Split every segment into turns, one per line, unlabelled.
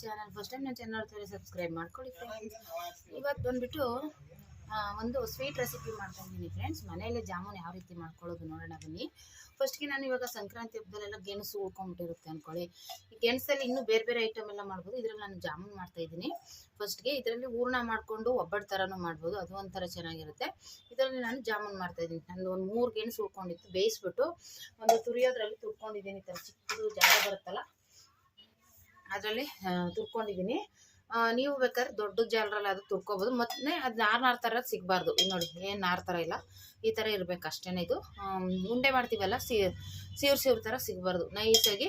Channel first time ನನ್ನ channel subscribe ಮಾಡ್ಕೊಳ್ಳಿ ಇವತ್ತು ಬಂದ್ಬಿಟ್ಟು ಒಂದು ಸ್ವೀಟ್ ರೆಸಿಪಿ ಮಾಡ್ತಾ ಇದ್ದೀನಿ ಫ್ರೆಂಡ್ಸ್ ಮನೆಯಲ್ಲೇ ಜಾಮೂನ್ ಯಾವ ರೀತಿ ಮಾಡ್ಕೊಳ್ಳೋದು ನೋಡೋಣ ಬನ್ನಿ. ಫಸ್ಟ್ಗೆ ನಾನು ಇವಾಗ ಸಂಕ್ರಾಂತಿ ಹಬ್ಬದಲ್ಲೆಲ್ಲ ಗೆಣಸು ಉಳ್ಕೊಂಡ್ಬಿಟ್ಟಿರುತ್ತೆ ಅನ್ಕೊಳ್ಳಿ. ಈ ಗೆಣಸಲ್ಲಿ ಇನ್ನೂ ಬೇರೆ ಬೇರೆ ಐಟಮ್ ಎಲ್ಲ ಮಾಡ್ಬೋದು. ಇದರಲ್ಲಿ ನಾನು ಜಾಮೂನ್ ಮಾಡ್ತಾ ಇದ್ದೀನಿ. ಫಸ್ಟ್ಗೆ ಇದರಲ್ಲಿ ಹೂರ್ಣ ಮಾಡಿಕೊಂಡು ಒಬ್ಬಟ್ಟು ಥರನೂ ಮಾಡ್ಬೋದು. ಅದು ಒಂಥರ ಚೆನ್ನಾಗಿರುತ್ತೆ. ಇದರಲ್ಲಿ ನಾನು ಜಾಮೂನ್ ಮಾಡ್ತಾ ಇದ್ದೀನಿ. ನಂದು ಒಂದು ಮೂರು ಗೆಣಸು ಉಳ್ಕೊಂಡಿತ್ತು. ಬೇಯಿಸ್ಬಿಟ್ಟು ಒಂದು ತುರಿಯೋದ್ರಲ್ಲಿ ತುರ್ಕೊಂಡಿದ್ದೀನಿ ಥರ ಚಿಕ್ಕದು ಜಾಗ ಬರುತ್ತಲ್ಲ, ಅದರಲ್ಲಿ ತುರ್ಕೊಂಡಿದ್ದೀನಿ. ನೀವು ಬೇಕಾದ್ರೆ ದೊಡ್ಡ ಜಾಲರಲ್ಲಿ ಅದು ತುರ್ಕೋಬೋದು. ಮತ್ತೆ ಅದು ನಾರ್ ನಾರು ಥರ ಸಿಗಬಾರ್ದು. ನೋಡಿ, ಏನು ನಾರು ಥರ ಇಲ್ಲ. ಈ ಥರ ಇರಬೇಕು ಅಷ್ಟೇ ಇದು. ಉಂಡೆ ಮಾಡ್ತೀವಲ್ಲ, ಸೀ, ಸೀವ್ರು ಸೀವ್ರ ಥರ ಸಿಗಬಾರ್ದು. ನೈಸಾಗಿ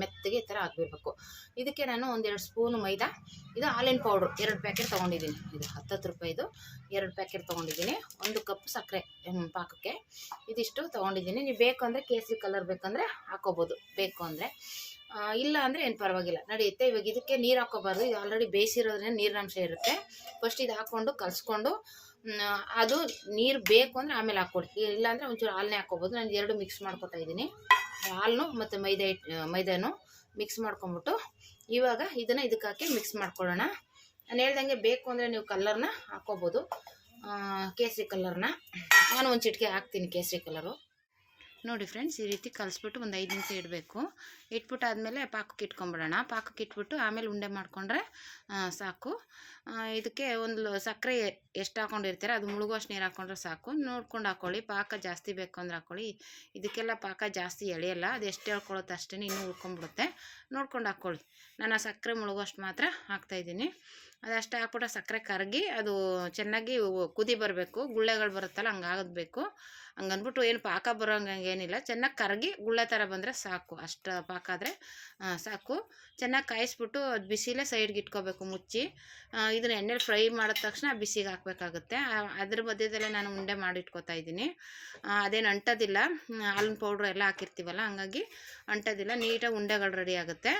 ಮೆತ್ತಗೆ ಈ ಥರ ಹಾಕ್ಬಿಡ್ಬೇಕು ಇದಕ್ಕೆ ನಾನು ಒಂದೆರಡು ಸ್ಪೂನು ಮೈದಾ, ಇದು ಹಾಲಿನ ಪೌಡ್ರು. ಎರಡು ಪ್ಯಾಕೆಟ್ ತೊಗೊಂಡಿದ್ದೀನಿ. ಇದು ಹತ್ತತ್ತು ರೂಪಾಯಿದು ಎರಡು ಪ್ಯಾಕೆಟ್ ತೊಗೊಂಡಿದ್ದೀನಿ. ಒಂದು ಕಪ್ ಸಕ್ಕರೆ ಪಾಕಕ್ಕೆ. ಇದಿಷ್ಟು ತೊಗೊಂಡಿದ್ದೀನಿ. ನೀವು ಬೇಕು ಅಂದರೆ ಕೇಸರಿ ಕಲರ್ ಬೇಕಂದರೆ ಹಾಕೋಬೋದು. ಬೇಕು ಅಂದರೆ. ಇಲ್ಲ ಅಂದರೆ ಏನು ಪರವಾಗಿಲ್ಲ. ನಡೆಯುತ್ತೆ. ಇವಾಗ ಇದಕ್ಕೆ ನೀರು ಹಾಕೋಬಾರ್ದು. ಇದು ಆಲ್ರೆಡಿ ಬೇಯಿಸಿರೋದ್ರಿಂದ ನೀರಿನಂಶ ಇರುತ್ತೆ. ಫಸ್ಟ್ ಇದು ಹಾಕ್ಕೊಂಡು ಕಲಿಸ್ಕೊಂಡು ಅದು ನೀರು ಬೇಕು ಅಂದರೆ ಆಮೇಲೆ ಹಾಕ್ಕೊಡಿ. ಇಲ್ಲ ಅಂದರೆ ಒಂಚೂರು ಹಾಲನ್ನೇ ಹಾಕ್ಕೊಬೋದು. ನಾನು ಎರಡು ಮಿಕ್ಸ್ ಮಾಡ್ಕೊತಾ ಇದ್ದೀನಿ. ಹಾಲು ಮತ್ತು ಮೈದಾ ಹಿಟ್ಟು ಮೈದಾನು ಮಿಕ್ಸ್ ಮಾಡ್ಕೊಂಬಿಟ್ಟು ಇವಾಗ ಇದನ್ನು ಇದಕ್ಕೆ ಹಾಕಿ ಮಿಕ್ಸ್ ಮಾಡ್ಕೊಳ್ಳೋಣ. ನಾನು ಹೇಳ್ದಂಗೆ ಬೇಕು ಅಂದರೆ ನೀವು ಕಲರ್ನ ಹಾಕ್ಕೋಬೋದು. ಕೇಸರಿ ಕಲರ್ನ ನಾನು ಒಂದು ಚಿಟಿಕೆ ಹಾಕ್ತೀನಿ ಕೇಸರಿ ಕಲರು ನೋಡಿ ಫ್ರೆಂಡ್ಸ್, ಈ ರೀತಿ ಕಲಿಸ್ಬಿಟ್ಟು ಒಂದು ಐದು ನಿಮಿಷ ಇಡಬೇಕು. ಇಟ್ಬಿಟ್ಟು ಆದಮೇಲೆ ಪಾಕಕ್ಕೆ ಇಟ್ಕೊಂಬಿಡೋಣ. ಪಾಕಕ್ಕೆ ಇಟ್ಬಿಟ್ಟು ಆಮೇಲೆ ಉಂಡೆ ಮಾಡಿಕೊಂಡ್ರೆ ಸಾಕು. ಇದಕ್ಕೆ ಒಂದು ಸಕ್ಕರೆ ಎಷ್ಟು ಹಾಕೊಂಡಿರ್ತೀರ, ಅದು ಮುಳುಗುವಷ್ಟು ನೀರು ಹಾಕೊಂಡ್ರೆ ಸಾಕು. ನೋಡ್ಕೊಂಡು ಹಾಕ್ಕೊಳ್ಳಿ ಪಾಕ ಜಾಸ್ತಿ ಬೇಕು ಅಂದ್ರೆ ಹಾಕೊಳ್ಳಿ. ಇದಕ್ಕೆಲ್ಲ ಪಾಕ ಜಾಸ್ತಿ ಎಳೆಯಲ್ಲ, ಅದು ಎಷ್ಟು ಹೇಳ್ಕೊಳ್ಳುತ್ತೆ ಅಷ್ಟೇ ಇನ್ನೂ ಉಳ್ಕೊಂಬಿಡುತ್ತೆ. ನೋಡ್ಕೊಂಡು ಹಾಕ್ಕೊಳ್ಳಿ ನಾನು ಸಕ್ಕರೆ ಮುಳುಗುವಷ್ಟು ಮಾತ್ರ ಹಾಕ್ತಾಯಿದ್ದೀನಿ ಅದಷ್ಟು ಹಾಕ್ಬಿಟ್ಟು ಸಕ್ಕರೆ ಕರಗಿ, ಅದು ಚೆನ್ನಾಗಿ ಕುದಿ ಬರಬೇಕು. ಗುಳ್ಳೆಗಳು ಬರುತ್ತಲ್ಲ, ಹಂಗೆ ಹಂಗನ್ಬಿಟ್ಟು ಏನು ಪಾಕ ಬರೋಂಗೆ ಏನಿಲ್ಲ ಚೆನ್ನಾಗಿ ಕರಗಿ ಗುಳ್ಳೆ ಥರ ಬಂದರೆ ಸಾಕು. ಅಷ್ಟು ಪಾಕ ಆದರೆ ಸಾಕು. ಚೆನ್ನಾಗಿ ಕಾಯಿಸ್ಬಿಟ್ಟು ಅದು ಬಿಸಿಲೇ ಸೈಡ್ಗೆ ಇಟ್ಕೋಬೇಕು ಮುಚ್ಚಿ. ಇದನ್ನ ಎಣ್ಣೆಲಿ ಫ್ರೈ ಮಾಡಿದ ತಕ್ಷಣ ಬಿಸಿಗೆ ಹಾಕಬೇಕಾಗುತ್ತೆ. ಅದ್ರ ಮಧ್ಯದಲ್ಲೇ ನಾನು ಉಂಡೆ ಮಾಡಿ ಇಟ್ಕೊತಾ ಇದ್ದೀನಿ. ಅದೇನು ಅಂಟೋದಿಲ್ಲ. ಹಾಲಿನ ಪೌಡ್ರ್ ಎಲ್ಲ ಹಾಕಿರ್ತೀವಲ್ಲ, ಹಂಗಾಗಿ ಅಂಟೋದಿಲ್ಲ. ನೀಟಾಗಿ ಉಂಡೆಗಳು ರೆಡಿ ಆಗುತ್ತೆ.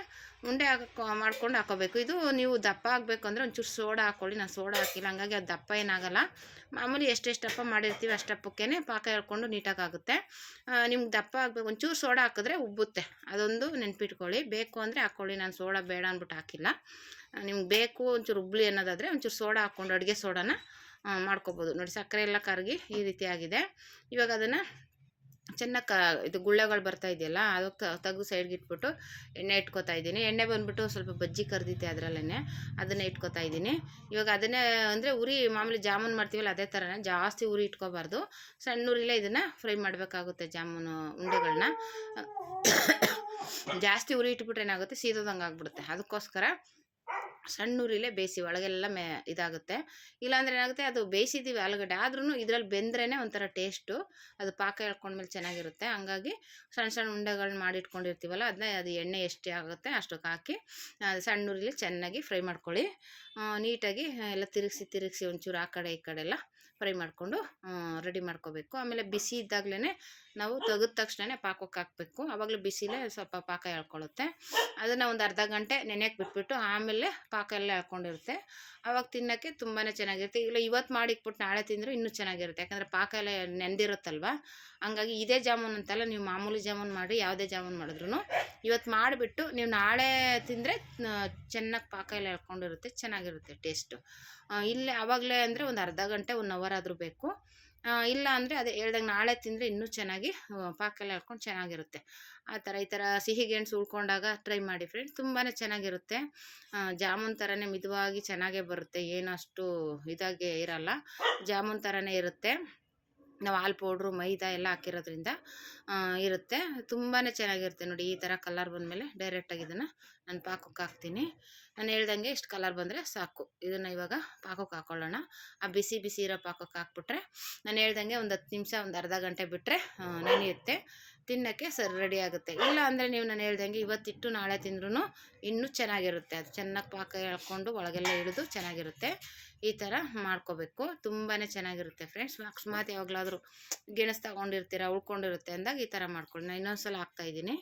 ಉಂಡೆ ಹಾಕೋ, ಮಾಡ್ಕೊಂಡು ಹಾಕೋಬೇಕು. ಇದು ನೀವು ದಪ್ಪ ಆಗಬೇಕು ಅಂದರೆ ಒಂಚೂರು ಸೋಡಾ ಹಾಕ್ಕೊಳ್ಳಿ ನಾನು ಸೋಡಾ ಹಾಕಿಲ್ಲ, ಹಂಗಾಗಿ ಅದು ದಪ್ಪ ಏನಾಗಲ್ಲ ಮಾಮೂಲಿ ಎಷ್ಟೆಷ್ಟು ದಪ್ಪ ಮಾಡಿರ್ತೀವಿ ಅಷ್ಟಪ್ಪಕ್ಕೇ ಪಾಕ ಹೇಳ್ಕೊಂಡು ನೀಟಾಗಿ ಆಗುತ್ತೆ ನಿಮ್ಗೆ ದಪ್ಪ ಆಗಬೇಕು, ಒಂಚೂರು ಸೋಡಾ ಹಾಕಿದ್ರೆ ಉಬ್ಬುತ್ತೆ. ಅದೊಂದು ನೆನ್ಪಿಟ್ಕೊಳ್ಳಿ. ಬೇಕು ಅಂದರೆ ಹಾಕ್ಕೊಳ್ಳಿ. ನಾನು ಸೋಡಾ ಬೇಡ ಅಂದ್ಬಿಟ್ಟು ಹಾಕಿಲ್ಲ. ನಿಮ್ಗೆ ಬೇಕು ಒಂಚೂರು ಉಬ್ಳಿ ಅನ್ನೋದಾದರೆ ಒಂಚೂರು ಸೋಡಾ ಹಾಕ್ಕೊಂಡು ಅಡುಗೆ ಸೋಡಾನ ಮಾಡ್ಕೋಬೋದು. ನೋಡಿ, ಸಕ್ಕರೆ ಎಲ್ಲ ಕರಗಿ ಈ ರೀತಿ ಆಗಿದೆ. ಇವಾಗ ಅದನ್ನು ಚೆನ್ನಾಗಿ ಇದು ಗುಳ್ಳೆಗಳು ಬರ್ತಾ ಇದೆಯಲ್ಲ, ಅದಕ್ಕೆ ತೆಗೆದು ಸೈಡ್ಗೆ ಇಟ್ಬಿಟ್ಟು ಎಣ್ಣೆ ಇಟ್ಕೊತಾ ಇದ್ದೀನಿ. ಎಣ್ಣೆ ಬಂದುಬಿಟ್ಟು ಸ್ವಲ್ಪ ಬಜ್ಜಿ ಕರೆದಿತ್ತೆ ಅದರಲ್ಲೇ ಅದನ್ನೇ ಇಟ್ಕೊತಾ ಇದ್ದೀನಿ. ಇವಾಗ ಅದನ್ನೇ ಅಂದರೆ ಉರಿ ಮಾಮೂಲಿ ಜಾಮೂನ್ ಮಾಡ್ತೀವಲ್ಲ ಅದೇ ಥರನೇ ಜಾಸ್ತಿ ಉರಿ ಇಟ್ಕೋಬಾರ್ದು. ಸಣ್ಣ ಉರಿಲೇ ಇದನ್ನು ಫ್ರೈ ಮಾಡಬೇಕಾಗುತ್ತೆ ಜಾಮೂನು ಉಂಡೆಗಳನ್ನ ಜಾಸ್ತಿ ಉರಿ ಇಟ್ಬಿಟ್ರೆ ಏನಾಗುತ್ತೆ? ಸೀದೋದಂಗೆ ಆಗ್ಬಿಡುತ್ತೆ. ಅದಕ್ಕೋಸ್ಕರ ಸಣ್ಣ ಉರಿಲೇ ಬೇಯಿಸಿ, ಒಳಗೆಲ್ಲ ಮೇ, ಇದಾಗುತ್ತೆ. ಇಲ್ಲಾಂದ್ರೆ ಏನಾಗುತ್ತೆ, ಅದು ಬೇಯಿಸಿದ್ದೀವಿ ಆಲೂಗಡ್ಡೆ. ಆದ್ರೂ ಇದ್ರಲ್ಲಿ ಬೆಂದ್ರೇ ಒಂಥರ ಟೇಸ್ಟು. ಅದು ಪಾಕ ಎಳ್ಕೊಂಡ್ಮೇಲೆ ಚೆನ್ನಾಗಿರುತ್ತೆ. ಹಂಗಾಗಿ ಸಣ್ಣ ಸಣ್ಣ ಉಂಡೆಗಳನ್ನ ಮಾಡಿ ಇಟ್ಕೊಂಡಿರ್ತೀವಲ್ಲ ಅದನ್ನ ಅದು ಎಣ್ಣೆ ಎಷ್ಟು ಆಗುತ್ತೆ ಅಷ್ಟಕ್ಕೆ ಹಾಕಿ, ಅದು ಸಣ್ಣ ಉರಿಲಿ ಚೆನ್ನಾಗಿ ಫ್ರೈ ಮಾಡ್ಕೊಳ್ಳಿ. ನೀಟಾಗಿ ಎಲ್ಲ ತಿರುಗಿಸಿ ತಿರುಗಿಸಿ ಒಂಚೂರು ಆ ಕಡೆ ಈ ಕಡೆ ಎಲ್ಲ ಫ್ರೈ ಮಾಡಿಕೊಂಡು ರೆಡಿ ಮಾಡ್ಕೋಬೇಕು. ಆಮೇಲೆ ಬಿಸಿ ಇದ್ದಾಗಲೇ ನಾವು ತೆಗೆದ ತಕ್ಷಣ ಪಾಕಕ್ಕೆ ಹಾಕಬೇಕು. ಆವಾಗಲೂ ಬಿಸಿಲೇ ಸ್ವಲ್ಪ ಪಾಕ ಎಳ್ಕೊಳ್ಳುತ್ತೆ ಅದನ್ನು ಒಂದು ಅರ್ಧ ಗಂಟೆ ನೆನೆಯಕ್ಕೆ ಬಿಟ್ಬಿಟ್ಟು ಆಮೇಲೆ ಪಾಕ ಎಲ್ಲ ಹಾಕೊಂಡಿರುತ್ತೆ. ಆವಾಗ ತಿನ್ನೋಕ್ಕೆ ತುಂಬಾ ಚೆನ್ನಾಗಿರುತ್ತೆ. ಇಲ್ಲ ಇವತ್ತು ಮಾಡಿಟ್ಬಿಟ್ಟು ನಾಳೆ ತಿಂದರೂ ಇನ್ನೂ ಚೆನ್ನಾಗಿರುತ್ತೆ. ಯಾಕಂದರೆ ಪಾಕ ಎಲ್ಲ ನೆಂದಿರುತ್ತಲ್ವ? ಹಂಗಾಗಿ ಇದೇ ಜಾಮೂನ್ ಅಂತಲ್ಲ ನೀವು ಮಾಮೂಲಿ ಜಾಮೂನ್ ಮಾಡಿ ಯಾವುದೇ ಜಾಮೂನ್ ಮಾಡಿದ್ರು ಇವತ್ತು ಮಾಡಿಬಿಟ್ಟು ನೀವು ನಾಳೆ ತಿಂದರೆ ಚೆನ್ನಾಗಿ ಪಾಕ ಎಲ್ಲ ಎಳ್ಕೊಂಡಿರುತ್ತೆ ಚೆನ್ನಾಗಿರುತ್ತೆ ಟೇಸ್ಟು. ಇಲ್ಲೇ ಆವಾಗಲೇ ಅಂದರೆ ಒಂದು ಅರ್ಧ ಗಂಟೆ ಒನ್ ಅವರ್ ಆದರೂ ಬೇಕು. ಇಲ್ಲ ಅಂದರೆ ಅದೇ ಹೇಳ್ದಂಗೆ ನಾಳೆ ತಿಂದರೆ ಇನ್ನೂ ಚೆನ್ನಾಗಿ ಪಾಕೆಲ್ಲ ಎಳ್ಕೊಂಡು ಚೆನ್ನಾಗಿರುತ್ತೆ. ಆ ಥರ ಈ ಥರ ಸಿಹಿ ಗೆಣಸು ಉಳ್ಕೊಂಡಾಗ ಟ್ರೈ ಮಾಡಿ ಫ್ರೆಂಡ್ಸ್ ತುಂಬಾ ಚೆನ್ನಾಗಿರುತ್ತೆ. ಜಾಮೂನ್ ಥರನೇ ಮಿತವಾಗಿ ಚೆನ್ನಾಗೇ ಬರುತ್ತೆ. ಏನು ಅಷ್ಟು ಇದಾಗೆ ಇರಲ್ಲ. ಜಾಮೂನ್ ಥರನೇ ಇರುತ್ತೆ. ನಾವು ಹಾಲು ಪೌಡ್ರು, ಮೈದಾ ಎಲ್ಲ ಹಾಕಿರೋದ್ರಿಂದ ಇರುತ್ತೆ. ತುಂಬಾ ಚೆನ್ನಾಗಿರುತ್ತೆ ನೋಡಿ ಈ ಥರ ಕಲರ್ ಬಂದಮೇಲೆ ಡೈರೆಕ್ಟಾಗಿ ಇದನ್ನು ನಾನು ಪಾಕಕ್ಕೆ ಹಾಕ್ತೀನಿ. ನಾನು ಹೇಳ್ದಂಗೆ ಇಷ್ಟು ಕಲರ್ ಬಂದರೆ ಸಾಕು. ಇದನ್ನು ಇವಾಗ ಪಾಕಕ್ಕೆ ಹಾಕ್ಕೊಳ್ಳೋಣ ಆ ಬಿಸಿ ಬಿಸಿ ಇರೋ ಪಾಕಕ್ಕೆ ಹಾಕ್ಬಿಟ್ರೆ, ನಾನು ಹೇಳ್ದಂಗೆ ಒಂದು ಹತ್ತು ನಿಮಿಷ, ಒಂದು ಅರ್ಧ ಗಂಟೆ ಬಿಟ್ಟರೆ ನೆನೆಯುತ್ತೆ. ತಿನ್ನೋಕ್ಕೆ ಸರಿ ರೆಡಿ ಆಗುತ್ತೆ. ಇಲ್ಲ ಅಂದರೆ ನೀವು ನಾನು ಹೇಳ್ದಂಗೆ ಇವತ್ತಿಟ್ಟು ನಾಳೆ ತಿಂದ್ರೂ ಇನ್ನೂ ಚೆನ್ನಾಗಿರುತ್ತೆ. ಅದು ಚೆನ್ನಾಗಿ ಪಾಕ ಹೇಳ್ಕೊಂಡು ಒಳಗೆಲ್ಲ ಇಳಿದು ಚೆನ್ನಾಗಿರುತ್ತೆ. ಈ ಥರ ಮಾಡ್ಕೋಬೇಕು. ತುಂಬಾ ಚೆನ್ನಾಗಿರುತ್ತೆ ಫ್ರೆಂಡ್ಸ್ ಅಕಸ್ಮಾತ್ ಯಾವಾಗಲಾದರೂ ಗೆಣಸು ತಗೊಂಡಿರ್ತೀರ ಉಳ್ಕೊಂಡಿರುತ್ತೆ ಅಂದಾಗ ಈ ಥರ ಮಾಡ್ಕೊಳ್ಳಿ. ನಾನು ಇನ್ನೊಂದ್ಸಲ ಹಾಕ್ತಾಯಿದ್ದೀನಿ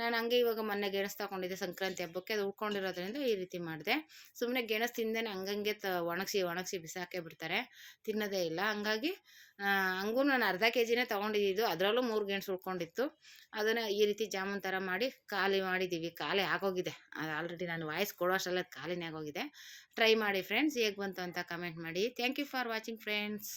ನಾನು ಹಂಗೆ ಇವಾಗ ಮೊನ್ನೆ ಗೆಣಸು ತಗೊಂಡಿದ್ದೆ ಸಂಕ್ರಾಂತಿ ಹಬ್ಬಕ್ಕೆ. ಅದು ಉಳ್ಕೊಂಡಿರೋದ್ರಿಂದ ಈ ರೀತಿ ಮಾಡಿದೆ. ಸುಮ್ಮನೆ ಗೆಣಸು ತಿಂದೇನೆ ಹಂಗಂಗೆ ತ ಒಣಗಿಸಿ ಒಣಗಿಸಿ ಬಿಸಾಕೇ ಬಿಡ್ತಾರೆ. ತಿನ್ನೋದೇ ಇಲ್ಲ. ಹಂಗಾಗಿ ಹಂಗೂ ನಾನು ಅರ್ಧ ಕೆ ಜಿನೇ ತೊಗೊಂಡಿದ್ದು. ಅದರಲ್ಲೂ ಮೂರು ಗೆಣಸು ಉಳ್ಕೊಂಡಿತ್ತು. ಅದನ್ನು ಈ ರೀತಿ ಜಾಮೂನ್ ಥರ ಮಾಡಿ ಖಾಲಿ ಮಾಡಿದ್ದೀವಿ ಖಾಲಿ ಆಗೋಗಿದೆ. ಅದು ಆಲ್ರೆಡಿ ನಾನು ವಾಯ್ಸ್ ಕೊಡೋಷ್ಟಲ್ಲ ಅದು ಖಾಲಿನೇ ಆಗೋಗಿದೆ. ಟ್ರೈ ಮಾಡಿ ಫ್ರೆಂಡ್ಸ್ ಹೇಗೆ ಬಂತು ಅಂತ ಕಮೆಂಟ್ ಮಾಡಿ. Thank you for watching friends